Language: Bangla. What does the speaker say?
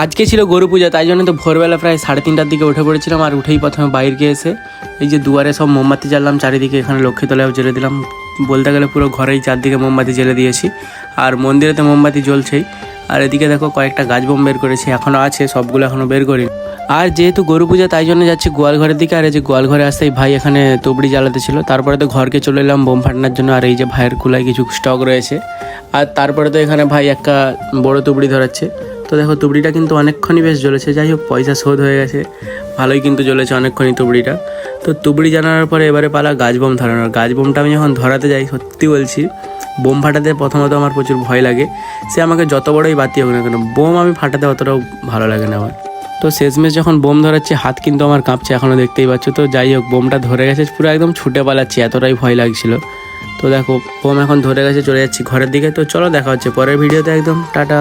আজকে ছিল গরু পূজা, তাই জন্য তো ভোরবেলা প্রায় সাড়ে তিনটার দিকে উঠে পড়েছিলাম আর উঠেই প্রথমে বাইরে এসে এই যে দুয়ারে সব মোমবাতি জ্বাললাম, চারিদিকে এখানে লক্ষ্মীতলাও জেলে দিলাম। বলতে গেলে পুরো ঘরেই চারদিকে মোমবাতি জেলে দিয়েছি। আর মন্দিরে তো মোমবাতি জ্বলছেই। আর এদিকে দেখো কয়েকটা গাছ বোম বের করেছি এখনও আছে, সবগুলো এখনও বের করি আর যেহেতু গরু পূজা, তাই জন্য যাচ্ছি গোয়াল ঘরের দিকে। আর এই যে গোয়াল ঘরে আসতেই ভাই এখানে তুবড়ি জ্বালাতে ছিল। তারপরে তো ঘরকে চলে এলাম বোম ফাটানোর জন্য। আর এই যে ভাইয়ের কুলায় কিছু স্টক রয়েছে। আর তারপরে তো এখানে ভাই একটা বড় তুবড়ি ধরাচ্ছে। তো দেখো তুবড়িটা কিন্তু অনেকক্ষণই বেশ জ্বলেছে, যাই হোক পয়সা শোধ হয়ে গেছে। ভালোই কিন্তু জ্বলেছে অনেকক্ষণই তুবড়িটা। তো তুবড়ি জানানোর পরে এবারে পালা গাছ বোম ধরানোর। গাছ বোমটা আমি যখন ধরাতে যাই, সত্যি বলছি, বোম ফাটাতে প্রথমত আমার প্রচুর ভয় লাগে। সে আমাকে যত বড়ই বাতি হোক না কেন, বোম আমি ফাটাতে অতটাও ভালো লাগে না আমার। তো শেষমেশ যখন বোম ধরাচ্ছি, হাত কিন্তু আমার কাঁপছে এখনও দেখতেই পাচ্ছ। তো যাই হোক, বোমটা ধরে গেছে, পুরো একদম ছুটে পালাচ্ছি, এতটাই ভয় লাগছিল। তো দেখো, বোম এখন ধরে গেছে, চলে যাচ্ছি ঘরের দিকে। তো চলো দেখা হচ্ছে পরের ভিডিওতে একদম, টাটা।